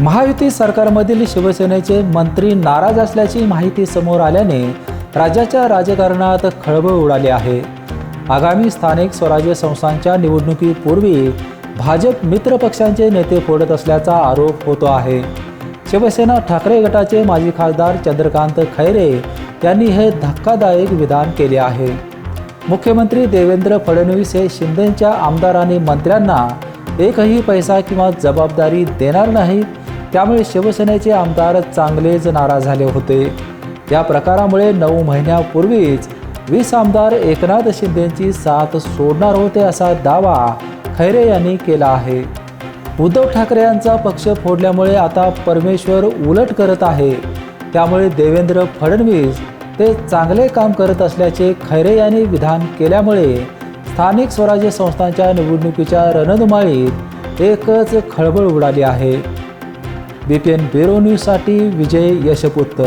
महायुती सरकारमधील शिवसेनेचे मंत्री नाराज असल्याची माहिती समोर आल्याने राज्याच्या राजकारणात खळबळ उडाली आहे. आगामी स्थानिक स्वराज्य संस्थांच्या निवडणुकीपूर्वी भाजप मित्र पक्षांचे नेते फोडत असल्याचा आरोप होतो आहे. शिवसेना ठाकरे गटाचे माजी खासदार चंद्रकांत खैरे यांनी हे धक्कादायक विधान केले आहे. मुख्यमंत्री देवेंद्र फडणवीस हे शिंदेच्या आमदार आणि मंत्र्यांना एकही पैसा किंवा जबाबदारी देणार नाहीत त्यामुळे शिवसेनेचे आमदार चांगलेच नाराज झाले होते. या प्रकारामुळे नऊ महिन्यापूर्वीच वीस आमदार एकनाथ शिंदेची साथ सोडणार होते असा दावा खैरे यांनी केला आहे. उद्धव ठाकरे यांचा पक्ष फोडल्यामुळे आता परमेश्वर उलट करत आहे. त्यामुळे देवेंद्र फडणवीस ते चांगले काम करत असल्याचे खैरे यांनी विधान केल्यामुळे स्थानिक स्वराज्य संस्थांच्या निवडणुकीच्या रणधुमाळीत एकच खळबळ उडाली आहे. बी पी एन ब्युरो न्यूजसाठी विजय यशपुत्र.